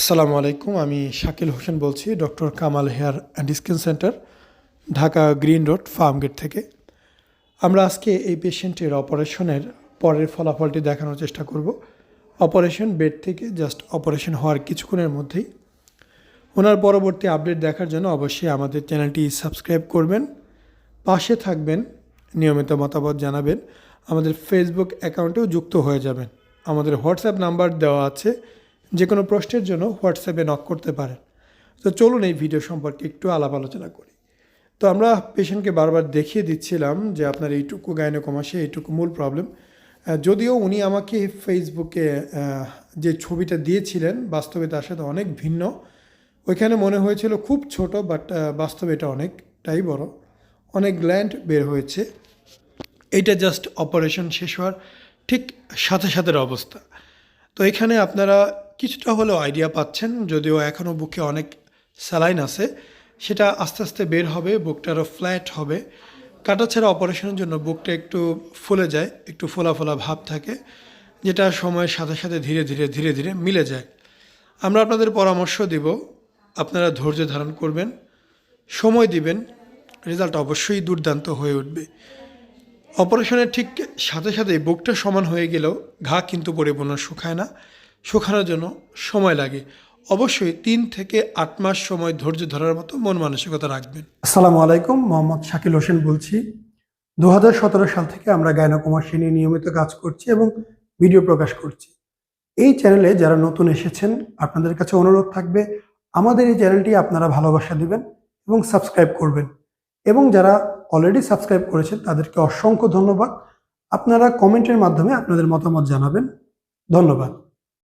আসসালামু আলাইকুম, আমি শাকিল হোসেন বলছি, doctor Kamal hair and skin centre, Dhaka green road Farmgate থেকে। আমরা আজকে এই পেশেন্টের অপারেশনের পরের ফলাফলটি দেখানোর চেষ্টা করব। অপারেশন বেড থেকে জাস্ট অপারেশন হওয়ার কিছুক্ষণের মধ্যেই। ওনার পরবর্তী আপডেট দেখার জন্য অবশ্যই আমাদের চ্যানেলটি সাবস্ক্রাইব করবেন, পাশে থাকবেন, নিয়মিত মতামত জানাবেন, আমাদের ফেসবুক অ্যাকাউন্টেও যুক্ত হয়ে যাবেন। আমাদের হোয়াটসঅ্যাপ নাম্বার দেওয়া আছে যে কোনো প্রশ্নের জন্য হোয়াটসঅ্যাপে নক করতে পারেন। তো চলুন এই ভিডিও সম্পর্কে একটু আলাপ আলোচনা করি। তো আমরা পেশেন্টকে বারবার দেখিয়ে দিচ্ছিলাম যে আপনার এইটুকু গাইনোকমাসে এইটুকু মূল প্রবলেম যদিও উনি আমাকে ফেসবুকে যে ছবিটা দিয়েছিলেন, বাস্তবে তার সাথে অনেক ভিন্ন। ওইখানে মনে হয়েছিল খুব ছোট বাট বাস্তবে এটা অনেকটাই বড়। অনেক গ্ল্যান্ড বের হয়েছে। এটা জাস্ট অপারেশন শেষ হওয়ার ঠিক সাথে সাথের অবস্থা। তো এখানে আপনারা কিছুটা হলেও আইডিয়া পাচ্ছেন, যদিও এখনও বুকে অনেক স্যালাইন আছে, সেটা আস্তে আস্তে বের হবে, বুকটা আরও ফ্ল্যাট হবে। কাটাছেড়া অপারেশনের জন্য বুকটা একটু ফুলে যায়, একটু ফোলা ফোলা ভাব থাকে, যেটা সময়ের সাথে সাথে ধীরে ধীরে ধীরে ধীরে মিলে যায়। আমরা আপনাদের পরামর্শ দিব, আপনারা ধৈর্য ধারণ করবেন, সময় দিবেন রেজাল্ট অবশ্যই দুর্দান্ত হয়ে উঠবে। অপারেশনের ঠিক সাথে সাথে বুকটা সমান হয়ে গেলেও ঘা কিন্তু পরিপূর্ণ শুকায় না। শুকানোর জন্য সময় লাগে। অবশ্যই তিন থেকে আট মাস সময় ধৈর্য ধরার মতো মন মানসিকতা রাখবেন। আসসালামু আলাইকুম, মোহাম্মদ শাকিল হোসেন বলছি। দু হাজার সতেরো সাল থেকে আমরা গায়নাকুমাসী নিয়ে নিয়মিত কাজ করছি এবং ভিডিও প্রকাশ করছি। এই চ্যানেলে যারা নতুন এসেছেন, আপনাদের কাছে অনুরোধ থাকবে, আমাদের এই চ্যানেলটি আপনারা ভালোবাসা দিবেন এবং সাবস্ক্রাইব করবেন। এবং যারা অলরেডি সাবস্ক্রাইব করেছেন, তাদেরকে অসংখ্য ধন্যবাদ। আপনারা কমেন্টের মাধ্যমে আপনাদের মতামত জানাবেন। ধন্যবাদ।